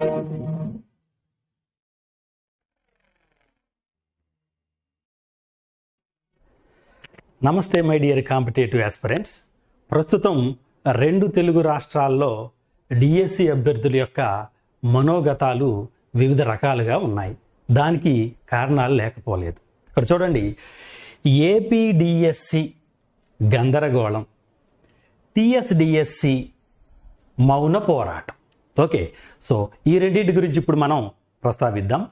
నమస్తే my dear competitive aspirants ప్రస్తుతం రెండు తెలుగు రాష్ట్రాల్లో డిఎస్సి అభ్యర్థుల యొక్క మనోగతాలు వివిధ రకాలుగా ఉన్నాయి. దానికి కారణాలు లేకపోలేదు. ఇక్కడ చూడండి ఏపీడిఎస్సి గందరగోళం టిఎస్డిఎస్సి మౌన పోరాటం. ఓకే సో ఈ రెండింటి గురించి ఇప్పుడు మనం ప్రస్తావిద్దాం.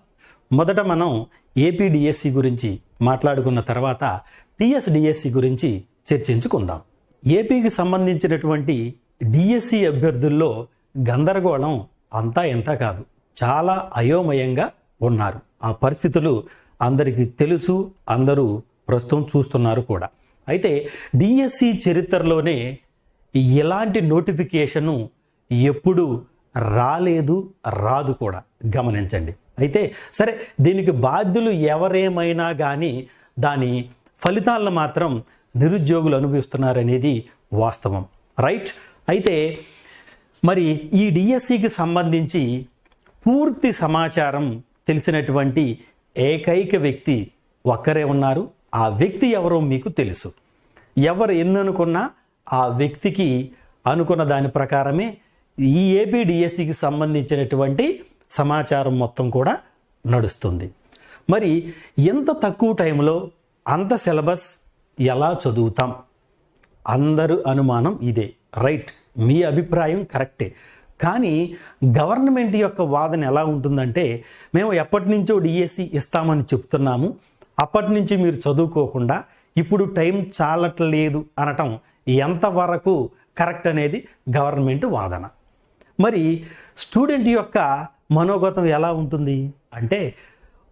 మొదట మనం ఏపీడిఎస్సి గురించి మాట్లాడుకున్న తర్వాత టిఎస్డిఎస్సి గురించి చర్చించుకుందాం. ఏపీకి సంబంధించినటువంటి డిఎస్సి అభ్యర్థుల్లో గందరగోళం అంతా ఎంత కాదు. చాలా అయోమయంగా ఉన్నారు. ఆ పరిస్థితులు అందరికీ తెలుసు అందరూ ప్రస్తుతం చూస్తున్నారు కూడా. అయితే డిఎస్సి చరిత్రలోనే ఎలాంటి నోటిఫికేషను ఎప్పుడు రాలేదు రాదు కూడా. గమనించండి. అయితే సరే దీనికి బాధ్యులు ఎవరేమైనా కానీ దాని ఫలితాలను మాత్రం నిరుద్యోగులు అనుభవిస్తున్నారనేది వాస్తవం. రైట్? అయితే మరి ఈ డిఎస్సికి సంబంధించి పూర్తి సమాచారం తెలిసినటువంటి ఏకైక వ్యక్తి ఒక్కరే ఉన్నారు. ఆ వ్యక్తి ఎవరో మీకు తెలుసు. ఎవరు ఎన్ననుకున్నా ఆ వ్యక్తికి అనుకున్న దాని ప్రకారమే ఈ ఏపీడిఎస్సికి సంబంధించినటువంటి సమాచారం మొత్తం కూడా నడుస్తుంది. మరి ఎంత తక్కువ టైంలో అంత సిలబస్ ఎలా చదువుతాం? అందరు అనుమానం ఇదే. రైట్. మీ అభిప్రాయం కరెక్టే. కానీ గవర్నమెంట్ యొక్క వాదన ఎలా ఉంటుందంటే మేము ఎప్పటి నుంచో డిఎస్సి ఇస్తామని చెప్తున్నాము. అప్పటి నుంచి మీరు చదువుకోకుండా ఇప్పుడు టైం చాలట్లేదు అనటం ఎంతవరకు కరెక్ట్ అనేది గవర్నమెంట్ వాదన. మరి స్టూడెంట్ యొక్క మనోగతం ఎలా ఉంటుంది? అంటే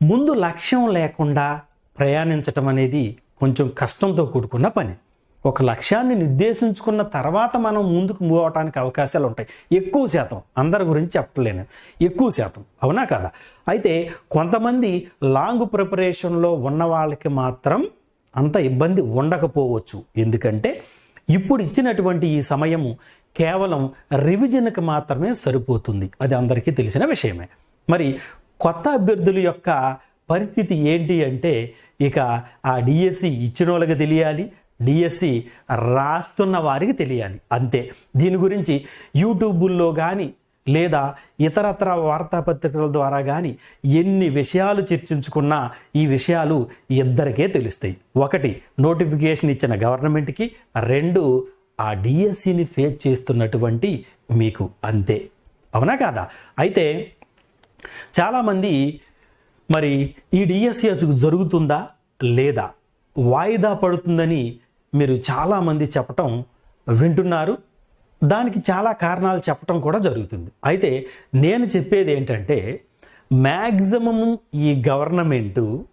ముందు లక్ష్యం లేకుండా ప్రయాణించటం అనేది కొంచెం కష్టంతో కూడుకున్న పని. ఒక లక్ష్యాన్ని నిర్దేశించుకున్న తర్వాత మనం ముందుకు మూవ్ అవడానికి అవకాశాలు ఉంటాయి. ఎక్కువ శాతం. అందరి గురించి చెప్పలేను. ఎక్కువ శాతం. అవునా కదా? అయితే కొంతమంది లాంగ్ ప్రిపరేషన్లో ఉన్న వాళ్ళకి మాత్రం అంత ఇబ్బంది ఉండకపోవచ్చు. ఎందుకంటే ఇప్పుడు ఇచ్చినటువంటి ఈ సమయము కేవలం రివిజన్కి మాత్రమే సరిపోతుంది. అది అందరికీ తెలిసిన విషయమే. మరి కొత్త అభ్యర్థుల యొక్క పరిస్థితి ఏంటి అంటే ఇక ఆ డిఎస్సి ఇచ్చిన వాళ్ళకి తెలియాలి డిఎస్సి రాస్తున్న వారికి తెలియాలి. అంతే. దీని గురించి యూట్యూబుల్లో కానీ లేదా ఇతరత్ర వార్తాపత్రికల ద్వారా కానీ ఎన్ని విషయాలు చర్చించుకున్నా ఈ విషయాలు ఇద్దరికే తెలుస్తాయి. ఒకటి నోటిఫికేషన్ ఇచ్చిన గవర్నమెంట్కి రెండు ఆ డిఎస్సిని ఫేస్ చేస్తున్నటువంటి మీకు అంతే. అవునా కాదా? అయితే చాలామంది మరి ఈ డిఎస్సి జరుగుతుందా? లేదా? వాయిదా పడుతుందని మీరు చాలామంది చెప్పటం వింటున్నారు. దానికి చాలా కారణాలు చెప్పటం కూడా జరుగుతుంది. అయితే నేను చెప్పేది ఏంటంటే మ్యాక్సిమం ఈ గవర్నమెంటు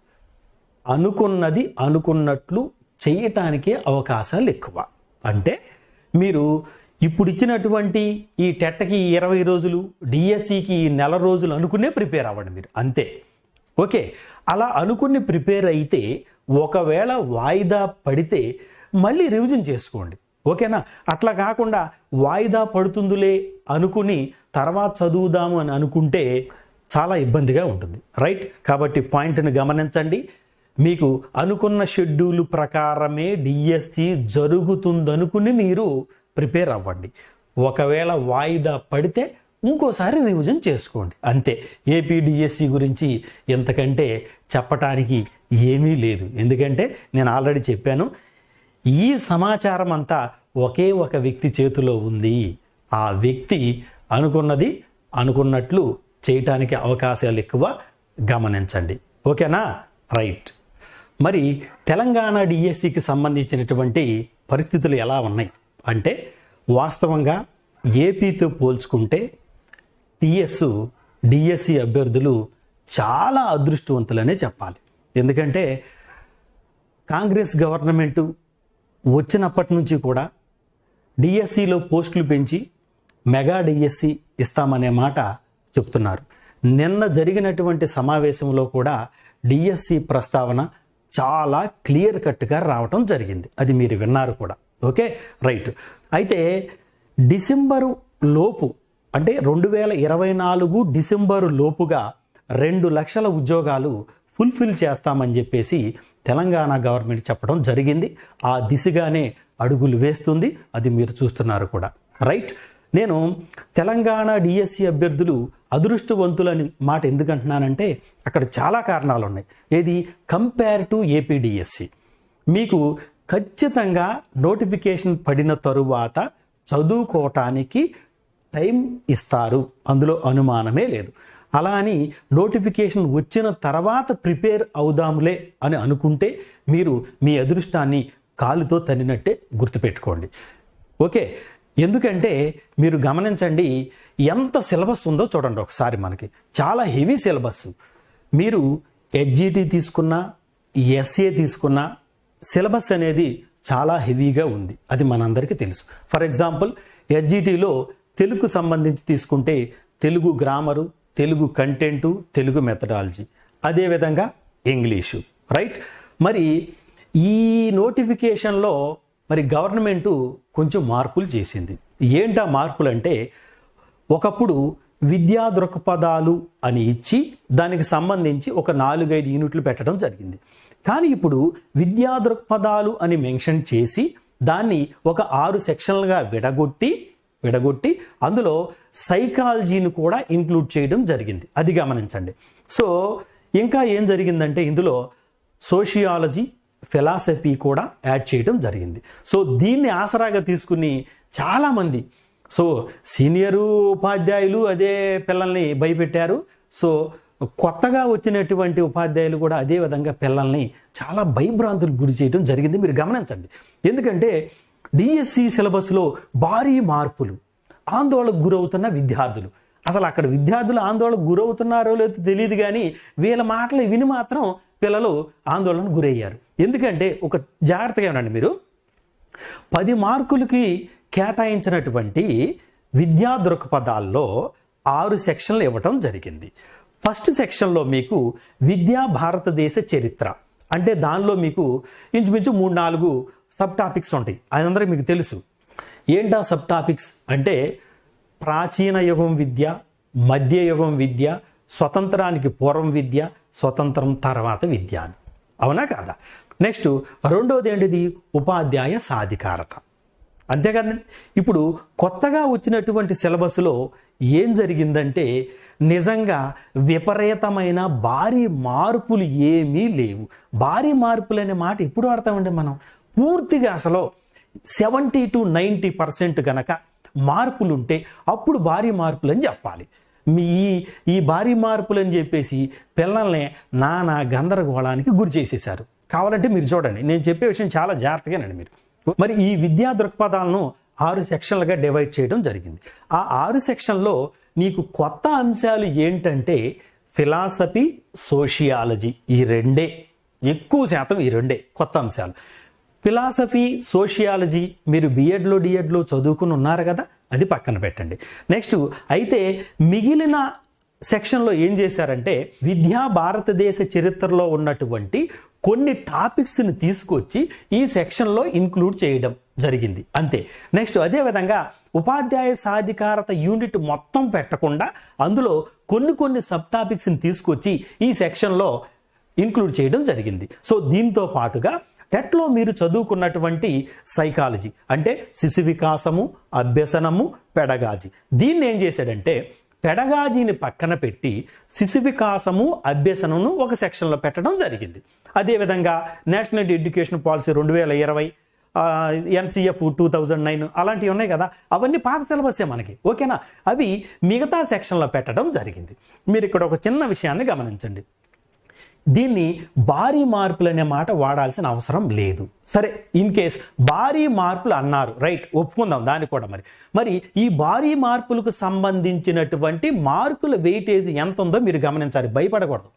అనుకున్నది అనుకున్నట్లు చేయటానికే అవకాశాలు ఎక్కువ. అంటే మీరు ఇప్పుడు ఇచ్చినటువంటి ఈ టెట్కి ఇరవై రోజులు డిఎస్సికి ఈ నెల రోజులు అనుకునే ప్రిపేర్ అవ్వండి మీరు అంతే. ఓకే అలా అనుకుని ప్రిపేర్ అయితే ఒకవేళ వాయిదా పడితే మళ్ళీ రివిజన్ చేసుకోండి. ఓకేనా? అట్లా కాకుండా వాయిదా పడుతుందిలే అనుకుని తర్వాత చదువుదాము అని అనుకుంటే చాలా ఇబ్బందిగా ఉంటుంది రైట్? కాబట్టి పాయింట్ని గమనించండి. మీకు అనుకున్న షెడ్యూల్ ప్రకారమే డిఎస్సి జరుగుతుందనుకుని మీరు ప్రిపేర్ అవ్వండి. ఒకవేళ వాయిదా పడితే ఇంకోసారి రివిజన్ చేసుకోండి. అంతే. ఏపీడిఎస్సి గురించి ఎంతకంటే చెప్పటానికి ఏమీ లేదు. ఎందుకంటే నేను ఆల్రెడీ చెప్పాను ఈ సమాచారం అంతా ఒకే ఒక వ్యక్తి చేతిలో ఉంది. ఆ వ్యక్తి అనుకున్నది అనుకున్నట్లు చేయటానికి అవకాశాలు ఎక్కువ. గమనించండి. ఓకేనా? రైట్. మరి తెలంగాణ డిఎస్సికి సంబంధించినటువంటి పరిస్థితులు ఎలా ఉన్నాయి? అంటే వాస్తవంగా ఏపీతో పోల్చుకుంటే టిఎస్ డిఎస్సి అభ్యర్థులు చాలా అదృష్టవంతులనే చెప్పాలి. ఎందుకంటే కాంగ్రెస్ గవర్నమెంటు వచ్చినప్పటి నుంచి కూడా డిఎస్సిలో పోస్టులు పెంచి మెగా డిఎస్సి ఇస్తామనే మాట చెప్తున్నారు. నిన్న జరిగినటువంటి సమావేశంలో కూడా డిఎస్సి ప్రస్తావన చాలా క్లియర్ కట్గా రావటం జరిగింది. అది మీరు విన్నారు కూడా. ఓకే? రైట్. అయితే డిసెంబరు లోపు అంటే రెండు వేల ఇరవై నాలుగు డిసెంబరు లోపుగా రెండు లక్షల ఉద్యోగాలు ఫుల్ఫిల్ చేస్తామని చెప్పేసి తెలంగాణ గవర్నమెంట్ చెప్పడం జరిగింది. ఆ దిశగానే అడుగులు వేస్తుంది. అది మీరు చూస్తున్నారు కూడా. రైట్? నేను తెలంగాణ డిఎస్సి అభ్యర్థులు అదృష్టవంతులని మాట ఎందుకంటున్నానంటే అక్కడ చాలా కారణాలు ఉన్నాయి ఏది కంపేర్ టు ఏపీడిఎస్సి మీకు ఖచ్చితంగా నోటిఫికేషన్ పడిన తరువాత చదువుకోవటానికి టైం ఇస్తారు. అందులో అనుమానమే లేదు. అలా అని నోటిఫికేషన్ వచ్చిన తర్వాత ప్రిపేర్ అవుదాములే అని అనుకుంటే మీరు మీ అదృష్టాన్ని కాలుతో తన్నినట్టే గుర్తుపెట్టుకోండి. ఓకే. ఎందుకంటే మీరు గమనించండి ఎంత సిలబస్ ఉందో చూడండి ఒకసారి మనకి. చాలా హెవీ సిలబస్. మీరు హెచ్జిటి తీసుకున్నా ఎస్ఏ తీసుకున్నా సిలబస్ అనేది చాలా హెవీగా ఉంది. అది మనందరికీ తెలుసు. ఫర్ ఎగ్జాంపుల్ హెచ్జిటిలో తెలుగు సంబంధించి తీసుకుంటే Telugu grammar Telugu content Telugu methodology అదేవిధంగా ఇంగ్లీషు రైట్? మరి ఈ నోటిఫికేషన్లో మరి గవర్నమెంటు కొంచెం మార్పులు చేసింది. ఏంటా మార్పులు అంటే ఒకప్పుడు విద్యా దృక్పథాలు అని ఇచ్చి దానికి సంబంధించి ఒక నాలుగైదు యూనిట్లు పెట్టడం జరిగింది. కానీ ఇప్పుడు విద్యా దృక్పథాలు అని మెన్షన్ చేసి దాన్ని ఒక ఆరు సెక్షన్లుగా విడగొట్టి విడగొట్టి అందులో సైకాలజీని కూడా ఇంక్లూడ్ చేయడం జరిగింది. అది గమనించండి. సో ఇంకా ఏం జరిగిందంటే ఇందులో సోషియాలజీ ఫిలాసఫీ కూడా యాడ్ చేయడం జరిగింది. సో దీన్ని ఆసరాగా తీసుకుని చాలామంది సో సీనియరు ఉపాధ్యాయులు అదే పిల్లల్ని భయపెట్టారు. సో కొత్తగా వచ్చినటువంటి ఉపాధ్యాయులు కూడా అదే విధంగా పిల్లల్ని చాలా భయభ్రాంతులకు గురి చేయడం జరిగింది. మీరు గమనించండి. ఎందుకంటే డిఎస్సి సిలబస్లో భారీ మార్పులు ఆందోళనకు గురవుతున్న విద్యార్థులు. అసలు అక్కడ విద్యార్థులు ఆందోళనకు గురవుతున్నారో లేదో తెలియదు కానీ వీళ్ళ మాటలు విని మాత్రం పిల్లలు ఆందోళనకు గురయ్యారు. ఎందుకంటే ఒక జాగ్రత్తగా ఉండండి మీరు. పది మార్కులకి కేటాయించినటువంటి విద్యా దృక్పథాల్లో ఆరు సెక్షన్లు ఇవ్వటం జరిగింది. ఫస్ట్ సెక్షన్లో మీకు విద్యా భారతదేశ చరిత్ర. అంటే దానిలో మీకు ఇంచుమించు మూడు నాలుగు సబ్ టాపిక్స్ ఉంటాయి. అదందరూ మీకు తెలుసు. ఏంటా సబ్ టాపిక్స్? అంటే ప్రాచీన యుగం విద్య మధ్యయుగం విద్య స్వతంత్రానికి పూర్వం విద్య స్వతంత్రం తర్వాత విద్య అని. అవునా కాదా? నెక్స్ట్ రెండోది ఏంటిది? ఉపాధ్యాయ సాధికారత. అంతేకాదండి ఇప్పుడు కొత్తగా వచ్చినటువంటి సిలబస్లో ఏం జరిగిందంటే నిజంగా విపరీతమైన భారీ మార్పులు ఏమీ లేవు. భారీ మార్పులు అనే మాట ఇప్పుడు ఆడతామండి మనం. పూర్తిగా అసలు సెవెంటీ టు నైంటీ పర్సెంట్ గనక మార్పులు ఉంటే అప్పుడు భారీ మార్పులు అని చెప్పాలి. మీ ఈ ఈ భారీ మార్పులు అని చెప్పేసి పిల్లల్ని నానా గందరగోళానికి గురి చేసేశారు. కావాలంటే మీరు చూడండి నేను చెప్పే విషయం చాలా జాగ్రత్తగానండి మీరు. మరి ఈ విద్యా దృక్పథాలను ఆరు సెక్షన్లుగా డివైడ్ చేయడం జరిగింది. ఆ ఆరు సెక్షన్లో నీకు కొత్త అంశాలు ఏంటంటే ఫిలాసఫీ సోషియాలజీ ఈ రెండే. ఎక్కువ శాతం ఈ రెండే కొత్త అంశాలు. ఫిలాసఫీ సోషియాలజీ మీరు బిఎడ్లో డిఎడ్లో చదువుకుని ఉన్నారు కదా అది పక్కన పెట్టండి. నెక్స్ట్ అయితే మిగిలిన సెక్షన్లో ఏం చేశారంటే విద్యా భారతదేశ చరిత్రలో ఉన్నటువంటి కొన్ని టాపిక్స్ని తీసుకొచ్చి ఈ సెక్షన్లో ఇంక్లూడ్ చేయడం జరిగింది. అంతే. నెక్స్ట్ అదేవిధంగా ఉపాధ్యాయ సాధికారత యూనిట్ మొత్తం పెట్టకుండా అందులో కొన్ని కొన్ని సబ్ టాపిక్స్ని తీసుకొచ్చి ఈ సెక్షన్లో ఇంక్లూడ్ చేయడం జరిగింది. సో దీంతో పాటుగా టెట్లో మీరు చదువుకున్నటువంటి సైకాలజీ అంటే శిశు వికాసము అభ్యసనము పెడగాజీ. దీన్ని ఏం చేశాడంటే పెడగాజీని పక్కన పెట్టి శిశు వికాసము అభ్యసనను ఒక సెక్షన్లో పెట్టడం జరిగింది. అదేవిధంగా నేషనల్ ఎడ్యుకేషన్ పాలసీ రెండు వేల ఇరవై ఎన్సిఎఫ్ టూ థౌజండ్ నైన్ అలాంటివి ఉన్నాయి కదా అవన్నీ పాత సిలబస్సే మనకి ఓకేనా? అవి మిగతా సెక్షన్లో పెట్టడం జరిగింది. మీరు ఇక్కడ ఒక చిన్న విషయాన్ని గమనించండి. దీన్ని భారీ మార్పులు అనే మాట వాడాల్సిన అవసరం లేదు. సరే ఇన్ కేస్ భారీ మార్పులు అన్నారు రైట్ ఒప్పుకుందాం దాన్ని కూడా మరి. మరి ఈ భారీ మార్పులకు సంబంధించినటువంటి మార్కుల వెయిటేజ్ ఎంత ఉందో మీరు గమనించాలి భయపడకూడదు.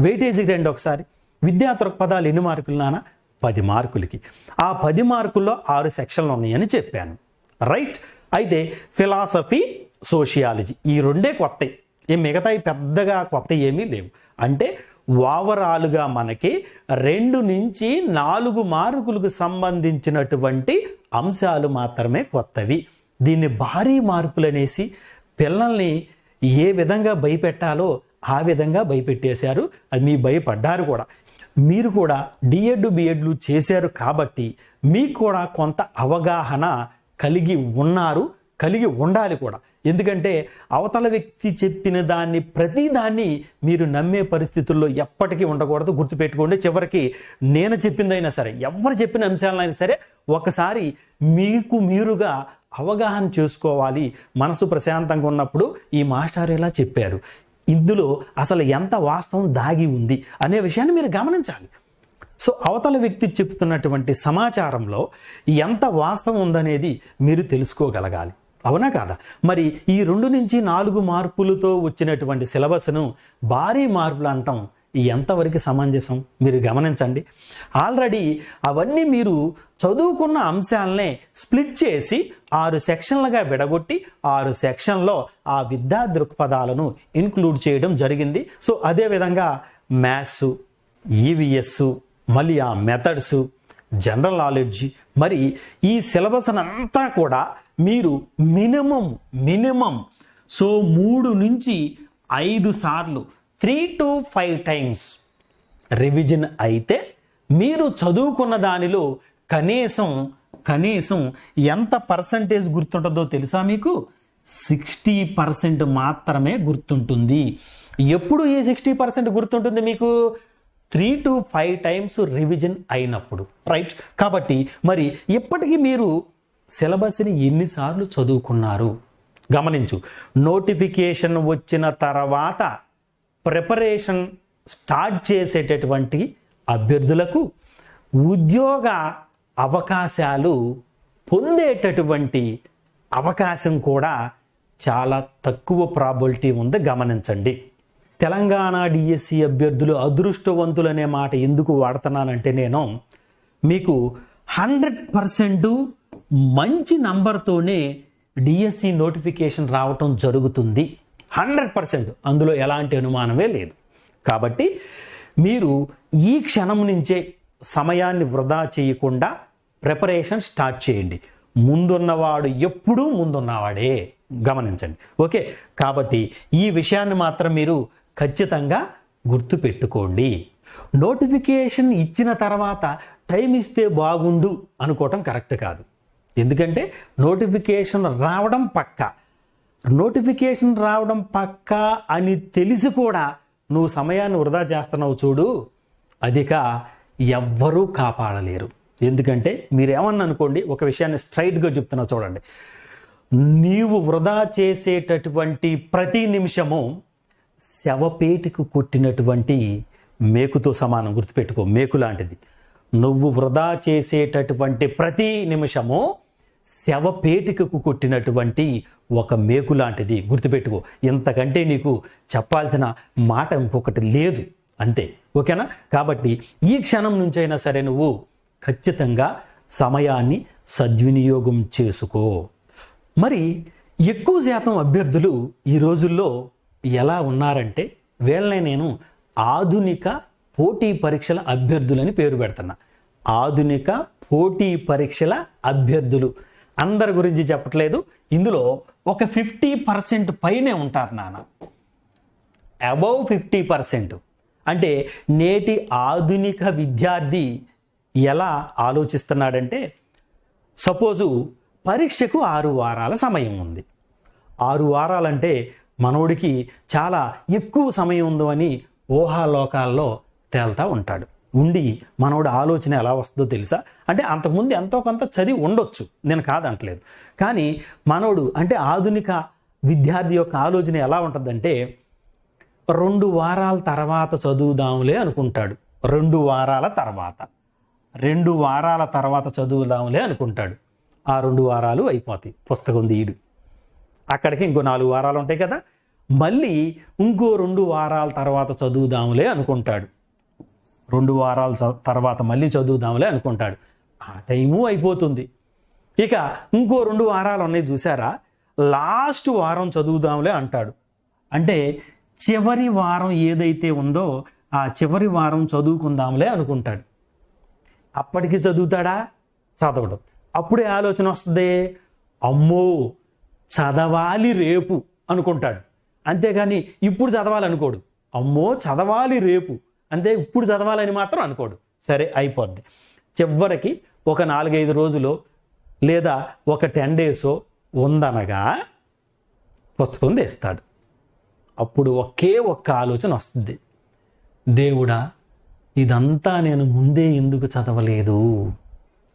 వెయిటేజీ రండి ఒకసారి. విద్యా దృక్పథాలు ఎన్ని మార్కులు నానా పది మార్కులకి. ఆ పది మార్కుల్లో ఆరు సెక్షన్లు ఉన్నాయని చెప్పాను. రైట్ అయితే ఫిలాసఫీ సోషియాలజీ ఈ రెండే కొత్తవి ఈ మిగతాయి పెద్దగా కొత్త ఏమీ లేవు. అంటే ఓవరాల్గా మనకి రెండు నుంచి నాలుగు మార్కులకు సంబంధించినటువంటి అంశాలు మాత్రమే కొత్తవి. దీన్ని భారీ మార్పులు అనేసి పిల్లల్ని ఏ విధంగా భయపెట్టాలో ఆ విధంగా భయపెట్టేశారు. అది మీ భయపడ్డారు కూడా. మీరు కూడా డిఎడ్ బిఎడ్లు చేశారు కాబట్టి మీకు కూడా కొంత అవగాహన కలిగి ఉన్నారు కలిగి ఉండాలి కూడా. ఎందుకంటే అవతల వ్యక్తి చెప్పిన దాన్ని ప్రతిదాన్ని మీరు నమ్మే పరిస్థితుల్లో ఎప్పటికీ ఉండకూడదు. గుర్తుపెట్టుకోండి చివరికి నేను చెప్పిందైనా సరే ఎవరు చెప్పిన అంశాలైనా సరే ఒకసారి మీకు మీరుగా అవగాహన చేసుకోవాలి. మనసు ప్రశాంతంగా ఉన్నప్పుడు ఈ మాస్టర్ ఇలా చెప్పారు. ఇందులో అసలు ఎంత వాస్తవం దాగి ఉంది అనే విషయాన్ని మీరు గమనించాలి. సో అవతల వ్యక్తి చెప్తున్నటువంటి సమాచారంలో ఎంత వాస్తవం ఉందనేది మీరు తెలుసుకోగలగాలి. అవునా కాదా? మరి ఈ రెండు నుంచి నాలుగు మార్పులతో వచ్చినటువంటి సిలబస్ను భారీ మార్పులు అంటాం. ఎంతవరకు సమంజసం? మీరు గమనించండి. ఆల్రెడీ అవన్నీ మీరు చదువుకున్న అంశాలనే స్ప్లిట్ చేసి ఆరు సెక్షన్లుగా విడగొట్టి ఆరు సెక్షన్లో ఆ విద్యా దృక్పథాలను ఇన్క్లూడ్ చేయడం జరిగింది. సో అదేవిధంగా మ్యాథ్స్ ఈవీఎస్ మళ్ళీ ఆ మెథడ్స్ జనరల్ నాలెడ్జ్ మరి ఈ సిలబస్ అంతా కూడా మీరు మినిమం మినిమం. సో మూడు నుంచి ఐదు సార్లు. Three to five times revision అయితే మీరు చదువుకున్న దానిలో కనీసం కనీసం ఎంత పర్సంటేజ్ గుర్తుంటుందో తెలుసా మీకు? సిక్స్టీ పర్సెంట్ మాత్రమే గుర్తుంటుంది. ఎప్పుడు ఈ సిక్స్టీ పర్సెంట్ గుర్తుంటుంది మీకు? Three to five times revision అయినప్పుడు. రైట్? కాబట్టి మరి ఇప్పటికీ మీరు సిలబస్ని ఎన్నిసార్లు చదువుకున్నారు? గమనించు నోటిఫికేషన్ వచ్చిన తర్వాత ప్రిపరేషన్ స్టార్ట్ చేసేటటువంటి అభ్యర్థులకు ఉద్యోగ అవకాశాలు పొందేటటువంటి అవకాశం కూడా చాలా తక్కువ ప్రాబిలిటీ ఉంది. గమనించండి. తెలంగాణ డిఎస్సి అభ్యర్థులు అదృష్టవంతులనే మాట ఎందుకు వాడుతున్నానంటే నేను మీకు హండ్రెడ్ పర్సెంట్ మంచి నంబర్తోనే డిఎస్సి నోటిఫికేషన్ రావటం జరుగుతుంది. హండ్రెడ్ పర్సెంట్ అందులో ఎలాంటి అనుమానమే లేదు. కాబట్టి మీరు ఈ క్షణం నుంచే సమయాన్ని వృధా చేయకుండా ప్రిపరేషన్ స్టార్ట్ చేయండి. ముందున్నవాడు ఎప్పుడూ ముందున్నవాడే. గమనించండి. ఓకే? కాబట్టి ఈ విషయాన్ని మాత్రం మీరు ఖచ్చితంగా గుర్తుపెట్టుకోండి నోటిఫికేషన్ ఇచ్చిన తర్వాత టైం ఇస్తే బాగుండు అనుకోవటం కరెక్ట్ కాదు. ఎందుకంటే నోటిఫికేషన్ రావడం పక్కా. నోటిఫికేషన్ రావడం పక్కా అని తెలిసి కూడా నువ్వు సమయాన్ని వృధా చేస్తున్నావు చూడు అదిక ఎవ్వరూ కాపాడలేరు. ఎందుకంటే మీరేమన్నా అనుకోండి ఒక విషయాన్ని స్ట్రైట్గా చెప్తున్నా చూడండి. నీవు వృధా చేసేటటువంటి ప్రతి నిమిషము శవపేటికి కొట్టినటువంటి మేకుతో సమానం గుర్తుపెట్టుకో మేకు లాంటిది. నువ్వు వృధా చేసేటటువంటి ప్రతి నిమిషము శవపేటికకు కొట్టినటువంటి ఒక మేకు లాంటిది గుర్తుపెట్టుకో. ఇంతకంటే నీకు చెప్పాల్సిన మాట ఇంకొకటి లేదు. అంతే. ఓకేనా? కాబట్టి ఈ క్షణం నుంచైనా సరే నువ్వు ఖచ్చితంగా సమయాన్ని సద్వినియోగం చేసుకో. మరి ఎక్కువ శాతం అభ్యర్థులు ఈ రోజుల్లో ఎలా ఉన్నారంటే వీళ్ళనే నేను ఆధునిక పోటీ పరీక్షల అభ్యర్థులని పేరు పెడుతున్నా. ఆధునిక పోటీ పరీక్షల అభ్యర్థులు. అందరి గురించి చెప్పట్లేదు. ఇందులో ఒక ఫిఫ్టీ పర్సెంట్ పైనే ఉంటారు నాన్న. Above fifty percent. అంటే నేటి ఆధునిక విద్యార్థి ఎలా ఆలోచిస్తున్నాడంటే సపోజు పరీక్షకు ఆరు వారాల సమయం ఉంది. ఆరు వారాలంటే మనోడికి చాలా ఎక్కువ సమయం ఉందో అని ఊహాలోకాల్లో తేల్తా ఉంటాడు. ఉండి మనవడు ఆలోచన ఎలా వస్తుందో తెలుసా? అంటే అంతకుముందు ఎంతో కొంత చదివి ఉండొచ్చు. నేను కాదంటలేదు. కానీ మనోడు అంటే ఆధునిక విద్యార్థి యొక్క ఆలోచన ఎలా ఉంటుందంటే రెండు వారాల తర్వాత చదువుదాంలే అనుకుంటాడు. రెండు వారాల తర్వాత. రెండు వారాల తర్వాత చదువుదాంలే అనుకుంటాడు. ఆ రెండు వారాలు అయిపోతాయి. పుస్తకం తీయడు. అక్కడికి ఇంకో నాలుగు వారాలు ఉంటాయి కదా. మళ్ళీ ఇంకో రెండు వారాల తర్వాత చదువుదాంలే అనుకుంటాడు. రెండు వారాల తర్వాత మళ్ళీ చదువుదాంలే అనుకుంటాడు. ఆ టైము అయిపోతుంది. ఇక ఇంకో రెండు వారాలు ఉన్నాయి చూసారా లాస్ట్ వారం చదువుదాంలే అంటాడు. అంటే చివరి వారం ఏదైతే ఉందో ఆ చివరి వారం చదువుకుందాంలే అనుకుంటాడు. అప్పటికి చదువుతాడా? చదవడం. అప్పుడే ఆలోచన వస్తుంది. అమ్మో చదవాలి రేపు అనుకుంటాడు. అంతేగాని ఇప్పుడు చదవాలనుకోడు. అమ్మో చదవాలి రేపు. అంతే ఇప్పుడు చదవాలని మాత్రం అనుకోడు. సరే అయిపోద్ది. చివరికి ఒక నాలుగైదు రోజులు లేదా ఒక టెన్ డేసో ఉందనగా పుస్తకం తెస్తాడు. అప్పుడు ఒకే ఒక్క ఆలోచన వస్తుంది. దేవుడా ఇదంతా నేను ముందే ఎందుకు చదవలేదు?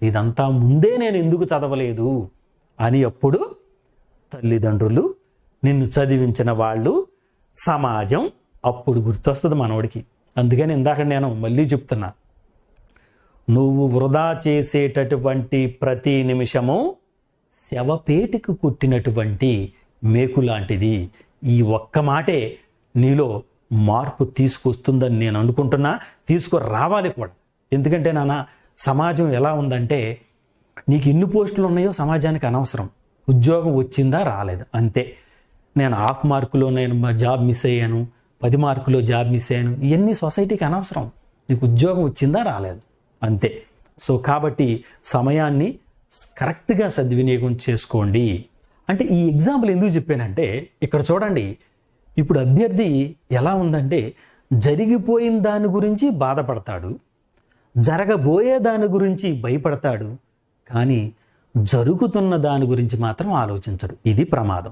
ఇదంతా ముందే నేను ఎందుకు చదవలేదు? అని అప్పుడు తల్లిదండ్రులు నిన్ను చదివించిన వాళ్ళు సమాజం అప్పుడు గుర్తొస్తుంది మనోడికి. అందుకని ఇందాక నేను మళ్ళీ చెప్తున్నా. నువ్వు వృధా చేసేటటువంటి ప్రతి నిమిషము శవపేటికి కుట్టినటువంటి మేకు లాంటిది. ఈ ఒక్క మాటే నీలో మార్పు తీసుకొస్తుందని నేను అనుకుంటున్నా. తీసుకురావాలి కూడా. ఎందుకంటే నాన్న సమాజం ఎలా ఉందంటే నీకు ఎన్ని పోస్టులు ఉన్నాయో సమాజానికి అనవసరం. ఉద్యోగం వచ్చిందా రాలేదు. అంతే. నేను హాఫ్ మార్కులో నేను మా జాబ్ మిస్ అయ్యాను. పది మార్కులో జాబ్ మిస్ అయ్యాను. ఇవన్నీ సొసైటీకి అనవసరం. నీకు ఉద్యోగం వచ్చిందా రాలేదు. అంతే. సో కాబట్టి సమయాన్ని కరెక్ట్గా సద్వినియోగం చేసుకోండి. అంటే ఈ ఎగ్జాంపుల్ ఎందుకు చెప్పానంటే ఇక్కడ చూడండి. ఇప్పుడు అభ్యర్థి ఎలా ఉందంటే జరిగిపోయిన దాని గురించి బాధపడతాడు. జరగబోయే దాని గురించి భయపడతాడు. కానీ జరుగుతున్న దాని గురించి మాత్రం ఆలోచించడు ఇది ప్రమాదం.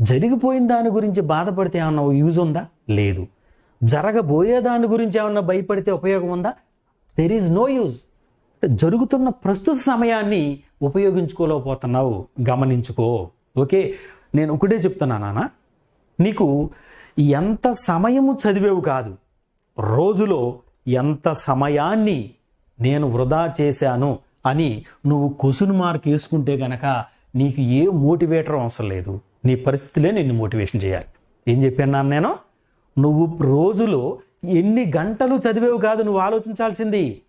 జరిగిపోయిన దాని గురించి బాధపడితే ఏమన్నా యూజ్ ఉందా? లేదు. జరగబోయే దాని గురించి ఏమన్నా భయపడితే ఉపయోగం ఉందా? దెర్ ఈజ్ నో యూజ్ జరుగుతున్న ప్రస్తుత సమయాన్ని ఉపయోగించుకోలేకపోతున్నావు. గమనించుకో. ఓకే? నేను ఒకటే చెప్తున్నా నాన్న. నీకు ఎంత సమయము చదివేవు కాదు. రోజులో ఎంత సమయాన్ని నేను వృధా చేశాను అని నువ్వు క్వశ్చన్ మార్క్ వేసుకుంటే గనక నీకు ఏ మోటివేటర్ అవసరం లేదు. నీ పరిస్థితులే నిన్ను మోటివేషన్ చేయాలి. ఏం చెప్పాను నేను? నువ్వు రోజులో ఎన్ని గంటలు చదివేవు కాదు నువ్వు ఆలోచించాల్సింది.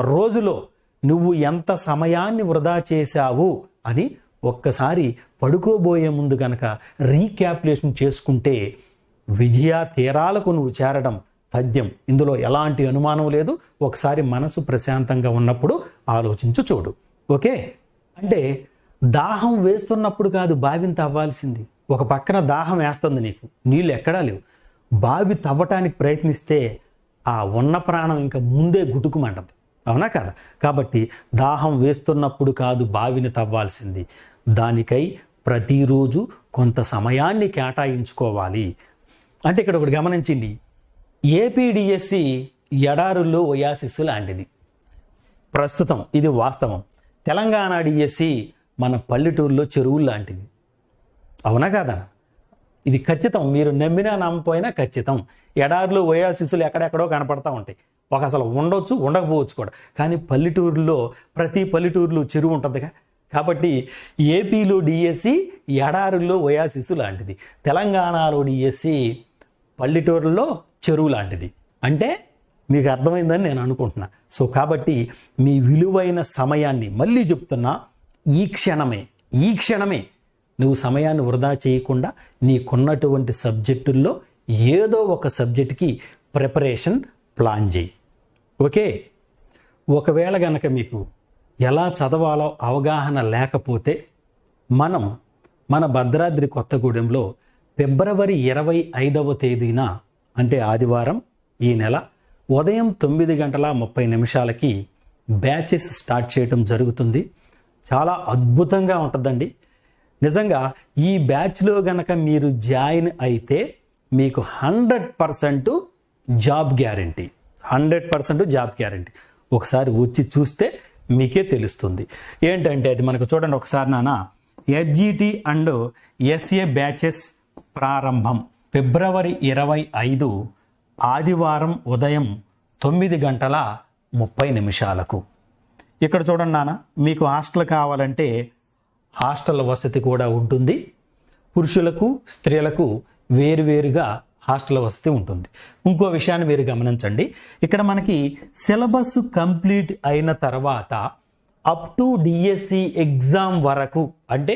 రోజులో నువ్వు ఎంత సమయాన్ని వృధా చేశావు అని ఒక్కసారి పడుకోబోయే ముందు కనుక రీక్యాపులేషన్ చేసుకుంటే విజయ తీరాలకు నువ్వు చేరడం తథ్యం. ఇందులో ఎలాంటి అనుమానం లేదు. ఒకసారి మనసు ప్రశాంతంగా ఉన్నప్పుడు ఆలోచించు చూడు. ఓకే? అంటే దాహం వేస్తున్నప్పుడు కాదు బావిని తవ్వాల్సింది. ఒక పక్కన దాహం వేస్తుంది నీకు. నీళ్ళు ఎక్కడా లేవు. బావి తవ్వటానికి ప్రయత్నిస్తే ఆ ఉన్న ప్రాణం ఇంకా ముందే గుటుకుమంటది. అవునా కదా? కాబట్టి దాహం వేస్తున్నప్పుడు కాదు బావిని తవ్వాల్సింది. దానికై ప్రతిరోజు కొంత సమయాన్ని కేటాయించుకోవాలి. అంటే ఇక్కడ ఒకటి గమనించండి. ఏపీడిఎస్సి ఎడారుల్లో ఒయాసిస్సు లాంటిది. ప్రస్తుతం ఇది వాస్తవం. తెలంగాణ డిఎస్సి మన పల్లెటూరులో చెరువులు లాంటిది అవునా కాదా ఇది ఖచ్చితం. మీరు నమ్మినా నమ్మపోయినా ఖచ్చితం. ఎడారిలో ఓయాసిస్సులు ఎక్కడెక్కడో కనపడతా ఉంటాయి. ఒక అసలు ఉండొచ్చు ఉండకపోవచ్చు కూడా. కానీ పల్లెటూరులో ప్రతి పల్లెటూరులో చెరువు ఉంటుందిగా. కాబట్టి ఏపీలో డిఎస్సి ఎడారుల్లో ఓయాసిస్సు లాంటిది. తెలంగాణలో డిఎస్సి పల్లెటూరులో చెరువు లాంటిది. అంటే మీకు అర్థమైందని నేను అనుకుంటున్నా. సో కాబట్టి మీ విలువైన సమయాన్ని మళ్ళీ చెప్తున్నా. ఈ క్షణమే ఈ క్షణమే నువ్వు సమయాన్ని వృధా చేయకుండా నీకున్నటువంటి సబ్జెక్టుల్లో ఏదో ఒక సబ్జెక్టుకి ప్రిపరేషన్ ప్లాన్ చేయి. ఓకే? ఒకవేళ గనక మీకు ఎలా చదవాలో అవగాహన లేకపోతే మనం మన భద్రాద్రి కొత్తగూడెంలో ఫిబ్రవరి ఇరవై ఐదవ తేదీన అంటే ఆదివారం ఈ నెల ఉదయం తొమ్మిది గంటల ముప్పై నిమిషాలకి బ్యాచెస్ స్టార్ట్ చేయటం జరుగుతుంది. చాలా అద్భుతంగా ఉంటుందండి. నిజంగా ఈ బ్యాచ్లో గనక మీరు జాయిన్ అయితే మీకు hundred percent job guarantee. Hundred percent job guarantee. ఒకసారి వచ్చి చూస్తే మీకే తెలుస్తుంది. ఏంటంటే అది మనకు చూడండి ఒకసారి నాన్న ఎస్జిటి అండ్ ఎస్ఏ బ్యాచెస్ ప్రారంభం ఫిబ్రవరి ఇరవై ఐదు ఆదివారం ఉదయం తొమ్మిది గంటల ముప్పై నిమిషాలకు. ఇక్కడ చూడండి నాన్న మీకు హాస్టల్ కావాలంటే హాస్టల్ వసతి కూడా ఉంటుంది. పురుషులకు స్త్రీలకు వేరువేరుగా హాస్టల్ వసతి ఉంటుంది. ఇంకో విషయాన్ని మీరు గమనించండి. ఇక్కడ మనకి సిలబస్ కంప్లీట్ అయిన తర్వాత అప్ టు డిఎస్సి ఎగ్జామ్ వరకు అంటే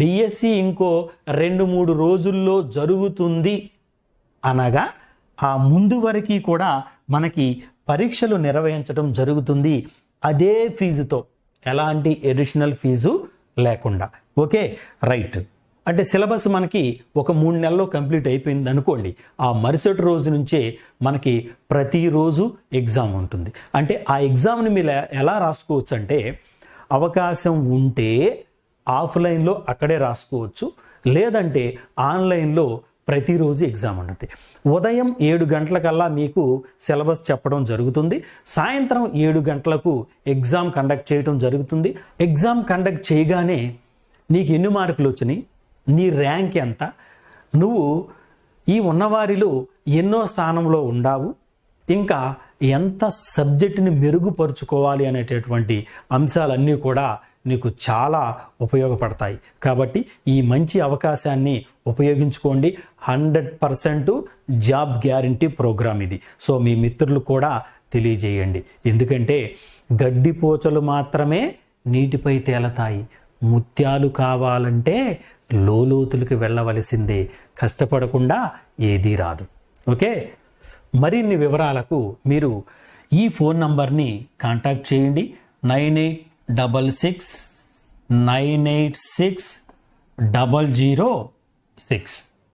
డిఎస్సి ఇంకో రెండు మూడు రోజుల్లో జరుగుతుంది అనగా ఆ ముందు వరకు కూడా మనకి పరీక్షలు నిర్వహించడం జరుగుతుంది. అదే ఫీజుతో ఎలాంటి ఎడిషనల్ ఫీజు లేకుండా. ఓకే? రైట్. అంటే సిలబస్ మనకి ఒక మూడు నెలల్లో కంప్లీట్ అయిపోయింది అనుకోండి. ఆ మరుసటి రోజు నుంచే మనకి ప్రతిరోజు ఎగ్జామ్ ఉంటుంది. అంటే ఆ ఎగ్జామ్ని మీరు ఎలా రాసుకోవచ్చు అంటే అవకాశం ఉంటే ఆఫ్లైన్లో అక్కడే రాసుకోవచ్చు. లేదంటే ఆన్లైన్లో ప్రతిరోజు ఎగ్జామ్ ఉంటుంది. ఉదయం ఏడు గంటలకల్లా మీకు సిలబస్ చెప్పడం జరుగుతుంది. సాయంత్రం ఏడు గంటలకు ఎగ్జామ్ కండక్ట్ చేయడం జరుగుతుంది. ఎగ్జామ్ కండక్ట్ చేయగానే నీకు ఎన్ని మార్కులు వచ్చినాయి? నీ ర్యాంక్ ఎంత? నువ్వు ఈ ఉన్నవారిలో ఎన్నో స్థానంలో ఉండావు? ఇంకా ఎంత సబ్జెక్టుని మెరుగుపరుచుకోవాలి అనేటటువంటి అంశాలన్నీ కూడా నీకు చాలా ఉపయోగపడతాయి. కాబట్టి ఈ మంచి అవకాశాన్ని ఉపయోగించుకోండి. Hundred percent job guarantee programme ఇది. సో మీ మిత్రులు కూడా తెలియజేయండి. ఎందుకంటే గడ్డిపోచలు మాత్రమే నీటిపై తేలతాయి. ముత్యాలు కావాలంటే లోతులకి వెళ్ళవలసిందే. కష్టపడకుండా ఏదీ రాదు. ఓకే? మరిన్ని వివరాలకు మీరు ఈ ఫోన్ నంబర్ని కాంటాక్ట్ చేయండి. Nine eight double six nine eight six double zero six.